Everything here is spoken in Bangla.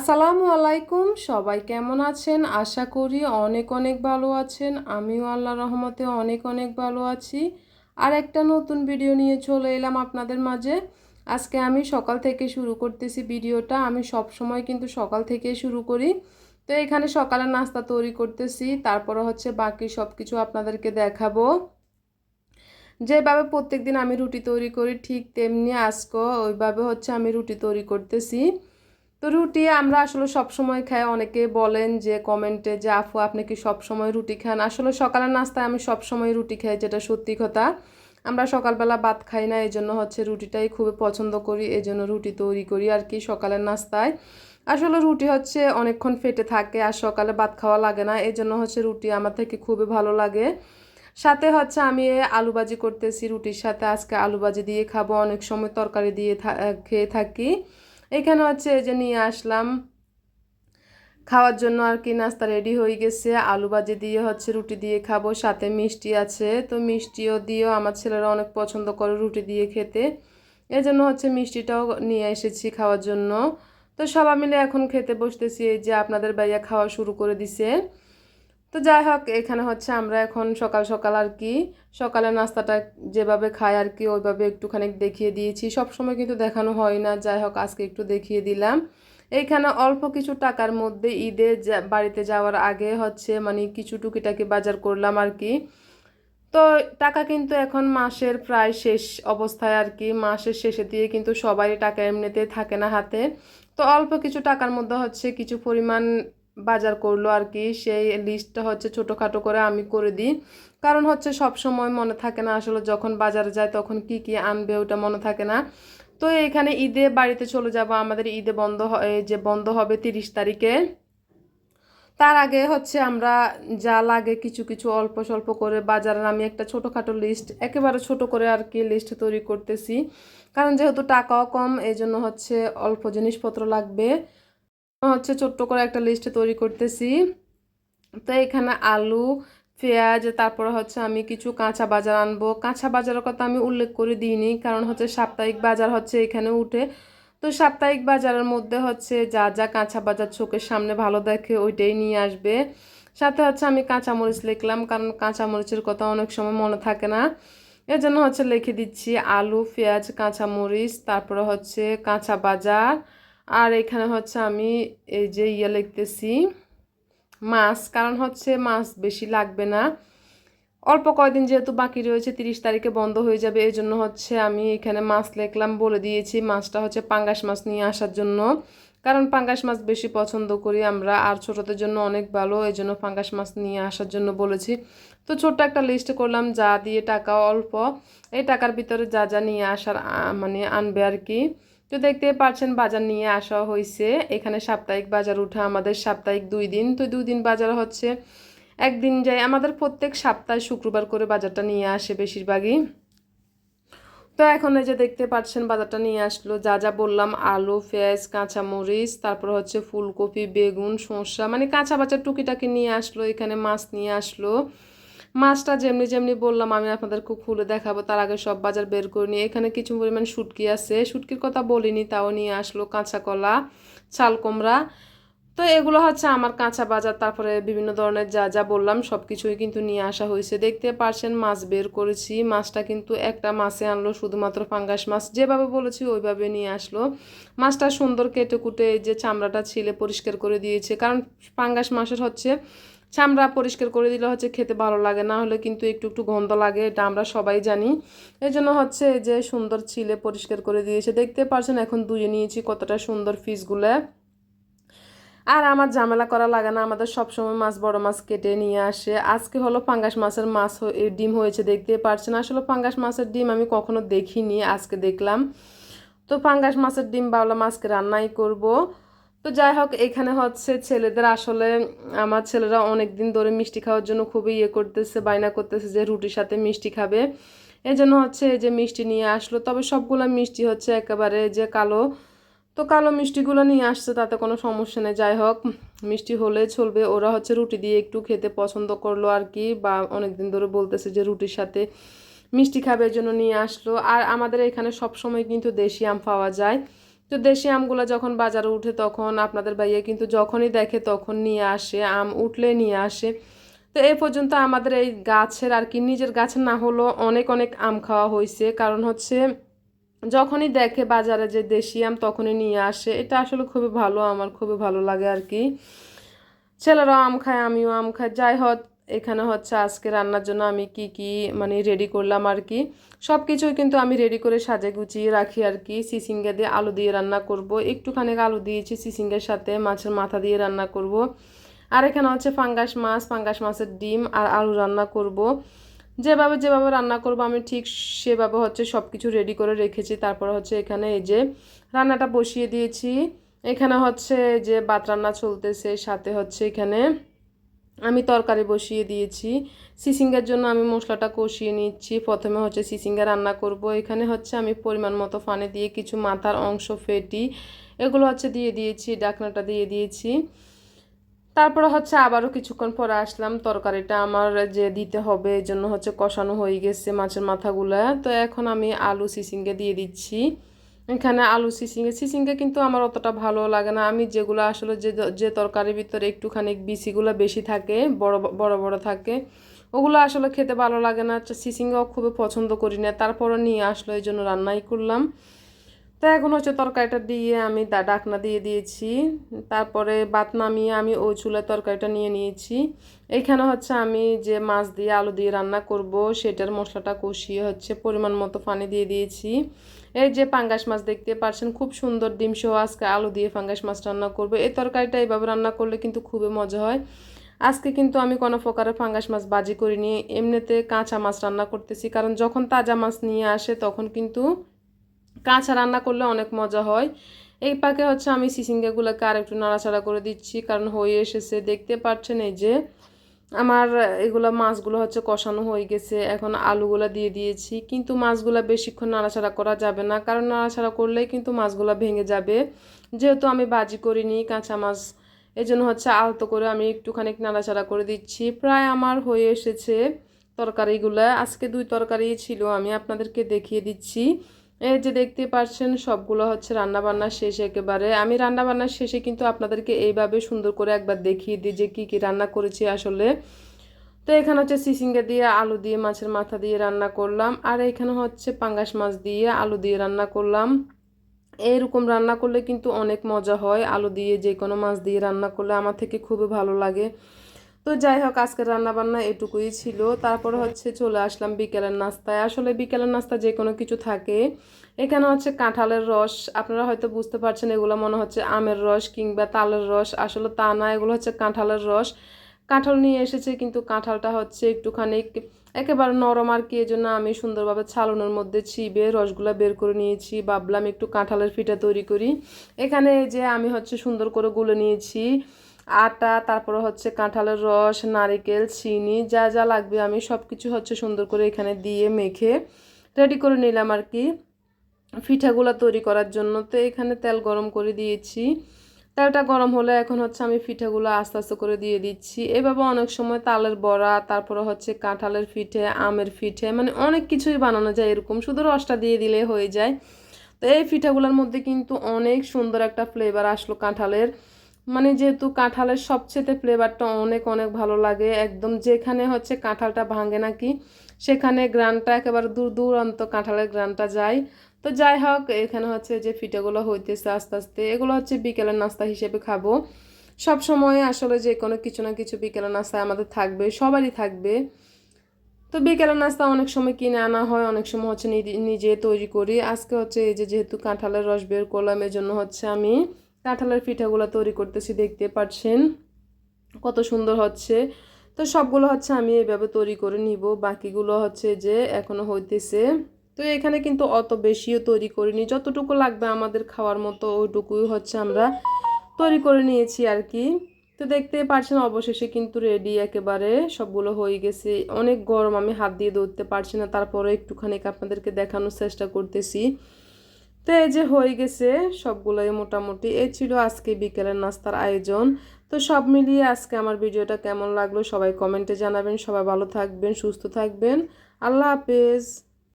আসসালামু আলাইকুম, সবাই কেমন আছেন? আশা করি অনেক অনেক ভালো আছেন। আমিও আল্লাহ রহমতে অনেক অনেক ভালো আছি। আর একটা নতুন ভিডিও নিয়ে চলে এলাম আপনাদের মাঝে। আজকে আমি সকাল থেকে শুরু করতেছি ভিডিওটা। আমি সব সময় কিন্তু সকাল থেকে শুরু করি। তো এখানে সকালে নাস্তা তৈরি করতেছি। তারপরে হচ্ছে বাকি সব কিছু আপনাদেরকে দেখাবো। যেভাবে প্রত্যেক দিন আমি রুটি তৈরি করি, ঠিক তেমনি আজকেও ওইভাবে হচ্ছে আমি রুটি তৈরি করতেছি। তো রুটি আমরা আসলে সব সময় খাই। অনেকে বলেন যে কমেন্টে যে আফু আপনি কি সব সময় রুটি খান? আসলে সকালের নাস্তায় আমি সব সময় রুটি খাই, যেটা সত্যি কথা। আমরা সকালবেলা ভাত খাই না এই জন্য হচ্ছে রুটিটাই খুবই পছন্দ করি এই জন্য রুটি তৈরি করি আর কি সকালের নাস্তায়। আসলে রুটি হচ্ছে অনেকক্ষণ ফেটে থাকে আর সকালে ভাত খাওয়া লাগে না এই জন্য হচ্ছে রুটি আমার থেকে খুবই ভালো লাগে। সাথে হচ্ছে আমি আলু ভাজি করতেছি, রুটির সাথে আজকে আলু ভাজি দিয়ে খাব। অনেক সময় তরকারি দিয়ে খেয়ে থাকি। এখানে হচ্ছে যে নিয়ে আসলাম। খাওয়ার জন্য আর কি নাস্তা রেডি হয়ে গেছে। আলু ভাজি দিয়ে হচ্ছে রুটি দিয়ে খাব, সাথে মিষ্টি আছে। তো মিষ্টিও দিয়েও আমার ছেলেরা অনেক পছন্দ করে রুটি দিয়ে খেতে। এই জন্য হচ্ছে মিষ্টিটাও নিয়ে এসেছি খাওয়ার জন্য। তো সবাই মিলে এখন খেতে বসতেছি, এই যে আপনাদের ভাইয়া খাওয়া শুরু করে দিছে। তো যাই হোক, এখানে হচ্ছে আমরা এখন সকাল সকাল আর কি, সকালের নাস্তাটা যেভাবে খাই আর কি, ওইভাবে একটুখানি দেখিয়ে দিয়েছি। সব সময় কিন্তু দেখানো হয় না, যাই হোক, আজকে একটু দেখিয়ে দিলাম। এইখানে অল্প কিছু টাকার মধ্যে ঈদে বাড়িতে যাওয়ার আগে হচ্ছে মানে কিছু টুকিটাকি বাজার করলাম আর কি। তো টাকা কিন্তু এখন মাসের প্রায় শেষ অবস্থায় আর কি, মাসের শেষে দিয়ে কিন্তু সবাই টাকা এমনিতে থাকে না হাতে। তো অল্প কিছু টাকার মধ্যে হচ্ছে কিছু পরিমাণ বাজার করল আর কি, সেই লিস্টটা হচ্ছে ছোটোখাটো করে আমি করে দিই। কারণ হচ্ছে সব সময় মনে থাকে না আসলে যখন বাজারে যায় তখন কি কি আনবে ওটা মনে থাকে না। তো এখানে ঈদে বাড়িতে চলে যাব, আমাদের ঈদে বন্ধ যে বন্ধ হবে তিরিশ তারিখে। তার আগে হচ্ছে আমরা যা লাগে কিছু কিছু অল্প স্বল্প করে বাজারের আমি একটা ছোটোখাটো লিস্ট একেবারে ছোট করে আর কি লিস্ট তৈরি করতেছি। কারণ যেহেতু টাকাও কম এই জন্য হচ্ছে অল্প জিনিসপত্র লাগবে। হচ্ছে ছোট্ট করে একটা লিস্ট তৈরি করতেছি। তো এখানে আলু, পেঁয়াজ, তারপরে হচ্ছে আমি কিছু কাঁচা বাজার আনব। কাঁচা বাজারের কথা আমি উল্লেখ করে দিইনি, কারণ হচ্ছে সাপ্তাহিক বাজার হচ্ছে এখানে উঠে। তো সাপ্তাহিক বাজারের মধ্যে হচ্ছে যা যা কাঁচা বাজার চোখের সামনে ভালো দেখে ওইটাই নিয়ে আসবে। সাথে হচ্ছে আমি কাঁচামরিচ লিখলাম, কারণ কাঁচামরিচের কথা অনেক সময় মনে থাকে না। এর জন্য হচ্ছে লিখে দিচ্ছি আলু, পেঁয়াজ, কাঁচামরিচ, তারপরে হচ্ছে কাঁচা বাজার। আর এখানে হচ্ছে আমি এই যে ইয়ে লিখতেছি মাছ কারণ হচ্ছে মাছ বেশি লাগবে না। অল্প কয়দিন যেহেতু বাকি রয়েছে, তিরিশ তারিখে বন্ধ হয়ে যাবে, এই জন্য হচ্ছে আমি এখানে মাছ লিখলাম বলে দিয়েছি। মাছটা হচ্ছে পাঙ্গাস মাছ নিয়ে আসার জন্য, কারণ পাঙ্গাস মাছ বেশি পছন্দ করি আমরা, আর ছোটদের জন্য অনেক ভালো, এই জন্য পাঙ্গাস মাছ নিয়ে আসার জন্য বলেছি। তো ছোট্ট একটা লিস্ট করলাম, যা দিয়ে টাকা অল্প, এই টাকার ভিতরে যা যা নিয়ে আসার মানে আনবে আর কি। তো দেখতে পাচ্ছেন বাজার নিয়ে আসা হয়েছে এখানে সাপ্তাহিক বাজার উঠা আমাদের সাপ্তাহিক দুই দিন। তো দুই দিন বাজার হচ্ছে একদিন যাই আমাদের প্রত্যেক সপ্তাহে শুক্রবার করে বাজারটা নিয়ে আসে বেশিরভাগই। তো এখন এই যে দেখতে পাচ্ছেন বাজারটা নিয়ে আসলো, যা যা বললাম, আলু, পেঁয়াজ, কাঁচামরিচ, তারপর হচ্ছে ফুলকপি, বেগুন, শসা মানে কাঁচা বাজার টুকিটাকি নিয়ে আসলো, এখানে মাছ নিয়ে আসলো। মাছটা যেমনি যেমনি বললাম, আমি আপনাদেরকে খুলে দেখাবো। তার আগে সব বাজার বের করে নিয়ে, এখানে কিছু পরিমাণ শুটকি আছে। শুটকির কথা বলিনি, তাও নিয়ে আসলো কাঁচা কলা, চাল কুমড়া। তো এগুলো হচ্ছে আমার কাঁচা বাজার, তারপরে বিভিন্ন ধরনের যা যা বললাম সব কিছুই কিন্তু নিয়ে আসা হয়েছে। দেখতে পারছেন, মাছ বের করেছি। মাছটা কিন্তু একটা মাছে আনলো, শুধুমাত্র ফাঙ্গাস মাছ। যেভাবে বলেছি, ওইভাবে নিয়ে আসলো। মাছটা সুন্দর কেটে কুটে যে চামড়াটা ছিলে পরিষ্কার করে দিয়েছে। কারণ ফাঙ্গাস মাছের হচ্ছে চামড়া পরিষ্কার করে দিলে হচ্ছে খেতে ভালো লাগে, না হলে কিন্তু একটু একটু গন্ধ লাগে, এটা আমরা সবাই জানি। এই জন্য হচ্ছে যে সুন্দর ছিলে পরিষ্কার করে দিয়েছে, দেখতে পারছেন এখন ধুয়ে নিয়েছি কতটা সুন্দর ফিসগুলো আর আমার ঝামেলা করা লাগে না, আমাদের সবসময় মাছ, বড় মাছ কেটে নিয়ে আসে। আজকে হলো পাঙ্গাস মাছের মাছ ডিম হয়েছে, দেখতে পারছেন? আসলে পাঙ্গাস মাছের ডিম আমি কখনো দেখিনি, আজকে দেখলাম। তো পাঙ্গাস মাছের ডিম বাউলা মাছকে রান্নাই করব। তো যাই হোক, এখানে হচ্ছে ছেলেদের আসলে, আমার ছেলেরা অনেক দিন ধরে মিষ্টি খাওয়ার জন্য খুবই ইয়ে করতেছে, বায়না করতেছে যে রুটির সাথে মিষ্টি খাবে। এই জন্য হচ্ছে এই যে মিষ্টি নিয়ে আসলো, তবে সবগুলো মিষ্টি হচ্ছে একেবারে যে কালো। তো কালো মিষ্টিগুলো নিয়ে আসছে, তাতে কোনো সমস্যা নেই। যাই হোক, মিষ্টি হলে চলবে, ওরা হচ্ছে রুটি দিয়ে একটু খেতে পছন্দ করল আর কি, বা অনেক দিন ধরে বলতেছে যে রুটির সাথে মিষ্টি খাবে জন্য নিয়ে আসলো। আর আমাদের এখানে সব সময় কিন্তু দেশি আম পাওয়া যায়। তো দেশি আমগুলো যখন বাজারে উঠে তখন আপনাদের ভাইয়া কিন্তু যখনই দেখে তখন নিয়ে আসে, আম উঠলে নিয়ে আসে। তো এই পর্যন্ত আমাদের এই গাছের আর কি নিজের গাছ না হলেও অনেক অনেক আম খাওয়া হয়েছে। কারণ হচ্ছে যখনই দেখে বাজারে যে দেশি আম তখনই নিয়ে আসে। এটা আসলে খুবই ভালো, আমার খুবই ভালো লাগে আর কি। ছেলেরাও আম খায়, আমিও আম খাই। যাই হোক এখানে হচ্ছে আজকে রান্নার জন্য আমি কি কি মানে রেডি করলাম আর কি। সব কিছুই কিন্তু আমি রেডি করে সাজে গুছিয়ে রাখি আর কি। সিসিঙ্গা দিয়ে আলু দিয়ে রান্না করব। একটুখানি আলু দিয়েছি সিসিঙ্গের সাথে, মাছের মাথা দিয়ে রান্না করব। আর এখানে হচ্ছে ফাঙ্গাস মাছ, ফাঙ্গাস মাছের ডিম আর আলু রান্না করব। যেভাবে যেভাবে রান্না করব আমি ঠিক সেভাবে হচ্ছে সব কিছু রেডি করে রেখেছি। তারপরে হচ্ছে এখানে এই যে রান্নাটা বসিয়ে দিয়েছি। এখানে হচ্ছে যে ভাত রান্না চলতেছে, সাথে হচ্ছে এখানে আমি তরকারি বসিয়ে দিয়েছি। সিসিঙ্গার জন্য আমি মশলাটা কষিয়ে নিচ্ছি। প্রথমে হচ্ছে সিসিঙ্গা রান্না করব। এখানে হচ্ছে আমি পরিমাণ মতো ফানে দিয়ে কিছু মাথার অংশ ফেটি, এগুলো হচ্ছে দিয়ে দিয়েছি, ডাকনাটা দিয়ে দিয়েছি। তারপরে হচ্ছে আবারও কিছুক্ষণ পরে আসলাম। তরকারিটা আমার যে দিতে হবে, এই জন্য হচ্ছে কষানো হয়ে গেছে মাছের মাথাগুলো। তো এখন আমি আলু সিসিঙ্গে দিয়ে দিচ্ছি। এখানে আলু সিসিঙ্গে সিসিঙ্গে কিন্তু আমার অতটা ভালো লাগে না। আমি যেগুলো আসলে যে যে তরকারির ভিতরে একটুখানি বিসিগুলো বেশি থাকে, বড় বড় বড় থাকে, ওগুলো আসলে খেতে ভালো লাগে না। সিসিঙ্গাও খুবই পছন্দ করি না। তারপরও নিয়ে আসলো, এই জন্য রান্নাই করলাম। তো এখন হচ্ছে তরকারিটা দিয়ে আমি ডাকনা দিয়ে দিয়েছি। তারপরে বাত নামিয়ে আমি ওই চুলায় তরকারিটা নিয়ে নিয়েছি। এখানে হচ্ছে আমি যে মাছ দিয়ে আলু দিয়ে রান্না করব, সেটার মশলাটা কষিয়ে হচ্ছে পরিমাণ মতো পানি দিয়ে দিয়েছি। এই যে পাঙ্গাস মাছ দেখতে পারছেন, খুব সুন্দর ডিম সহ আজকে আলু দিয়ে পাঙ্গাস মাছ রান্না করব। এই তরকারিটা এইভাবে রান্না করলে কিন্তু খুবই মজা হয়। আজকে কিন্তু আমি কোনো প্রকারের ফাঙ্গাস মাছ বাজি করিনি। এমনিতে কাঁচা মাছ রান্না করতেছি, কারণ যখন তাজা মাছ নিয়ে আসে তখন কিন্তু কাঁচা রান্না করলে অনেক মজা হয়। এই পাকে হচ্ছে আমি সিসিঙ্গাগুলোকে আর একটু নাড়াচাড়া করে দিচ্ছি, কারণ হয়ে এসেছে। দেখতে পাচ্ছেন এই যে, আমার এগুলো মাছগুলো হচ্ছে কষানো হয়ে গেছে। এখন আলুগুলো দিয়ে দিয়েছি। কিন্তু মাছগুলো বেশিক্ষণ নাড়াচাড়া করা যাবে না, কারণ নাড়াচাড়া করলেই কিন্তু মাছগুলো ভেঙে যাবে। যেহেতু আমি বাজি করিনি কাঁচা মাছ এই জন্য হচ্ছে আলতো করে আমি একটুখানি নাড়াচাড়া করে দিচ্ছি। প্রায় আমার হয়ে এসেছে তরকারিগুলো। আজকে দুই তরকারি ছিল, আমি আপনাদেরকে দেখিয়ে দিচ্ছি। এই যে দেখতে পাচ্ছেন, সবগুলো হচ্ছে রান্নাবান্না শেষ একেবারে। আমি রান্নাবান্নার শেষে কিন্তু আপনাদেরকে এইভাবে সুন্দর করে একবার দেখিয়ে দিই যে কী কী রান্না করেছি আসলে। তো এখানে হচ্ছে সিসিঙ্গা দিয়ে আলু দিয়ে মাছের মাথা দিয়ে রান্না করলাম, আর এখানে হচ্ছে পাঙ্গাস মাছ দিয়ে আলু দিয়ে রান্না করলাম। এরকম রান্না করলে কিন্তু অনেক মজা হয়। আলু দিয়ে যে কোনো মাছ দিয়ে রান্না করলে আমার থেকে খুবই ভালো লাগে। তো যাই হোক, আজকের রান্নাবান্না এটুকুই ছিল। তারপরে হচ্ছে চলে আসলাম বিকেলের নাস্তায়। আসলে বিকেলের নাস্তা যে কোনো কিছু থাকে। এখানে হচ্ছে কাঁঠালের রস, আপনারা হয়তো বুঝতে পারছেন এগুলো মনে হচ্ছে আমের রস কিংবা তালের রস। আসলে তা না, এগুলো হচ্ছে কাঁঠালের রস। কাঁঠাল নিয়ে এসেছে, কিন্তু কাঁঠালটা হচ্ছে একটুখানি একেবারে নরম আর কি জন্য আমি সুন্দরভাবে ছালনের মধ্যে ছিবে রসগুলা বের করে নিয়েছি। ভাবলাম একটু কাঁঠালের ফিটা তৈরি করি। এখানে যে আমি হচ্ছে সুন্দর করে গুলে নিয়েছি। আটা, তারপরে হচ্ছে কাঁঠালের রস, নারিকেল, চিনি, যা যা লাগবে আমি সব কিছু হচ্ছে সুন্দর করে এখানে দিয়ে মেখে রেডি করে নিলাম আর কি। পিঠাগুলো তৈরি করার জন্য তো এখানে তেল গরম করে দিয়েছি। তেলটা গরম হলে এখন হচ্ছে আমি পিঠাগুলো আস্তে আস্তে করে দিয়ে দিচ্ছি। এভাবে অনেক সময় তালের বড়া, তারপরে হচ্ছে কাঁঠালের পিঠে, আমের পিঠে মানে অনেক কিছুই বানানো যায় এরকম, শুধু রসটা দিয়ে দিলে হয়ে যায়। তো এই পিঠাগুলোর মধ্যে কিন্তু অনেক সুন্দর একটা ফ্লেভার আসলো কাঁঠালের। মানে যেহেতু কাঁঠালের সবচেয়ে ফ্লেভারটা অনেক অনেক ভালো লাগে, একদম যেখানে হচ্ছে কাঁঠালটা ভাঙে নাকি, সেখানে গ্রানটা একেবারে দূর দূরান্ত কাঁঠালের গ্রানটা যায়। তো যাই হোক, এখানে হচ্ছে যে ফিটাগুলো হইতেছে আস্তে আস্তে, এগুলো হচ্ছে বিকেলের নাস্তা হিসেবে খাব। সব সময় আসলে যে কোনো কিছু না কিছু বিকেলের নাস্তা আমাদের থাকবে, সবারই থাকবে। তো বিকেলের নাস্তা অনেক সময় কিনে আনা হয়, অনেক সময় হচ্ছে নিজে তৈরি করি। আজকে হচ্ছে এই যে যেহেতু কাঁঠালের রস বের করলাম জন্য হচ্ছে আমি কাঁঠালের পিঠাগুলো তৈরি করতেছি, দেখতে পাচ্ছেন। কত সুন্দর হচ্ছে। তো সবগুলো হচ্ছে আমি এইভাবে তৈরি করে নিব। বাকিগুলো হচ্ছে যে এখনও হইতেছে। তো এখানে কিন্তু অত বেশিও তৈরি করিনি। যতটুকু লাগবে আমাদের খাওয়ার মতো ওইটুকুই হচ্ছে আমরা তৈরি করে নিয়েছি আর কি। তো দেখতে পারছেন অবশেষে কিন্তু রেডি একেবারে। সবগুলো হয়ে গেছে। অনেক গরম, আমি হাত দিয়ে ধরতে পারছি না। তারপরে একটুখানি আপনাদেরকে দেখানোর চেষ্টা করতেছি। তো এই যে হয়ে গেছে সবগুলোই মোটামুটি। এ ছিল আজকে বিকেলের নাস্তার আয়োজন। তো সব মিলিয়ে আজকে আমার ভিডিওটা কেমন লাগল সবাই কমেন্টে জানাবেন। সবাই ভালো থাকবেন, সুস্থ থাকবেন। আল্লাহ হাফেজ।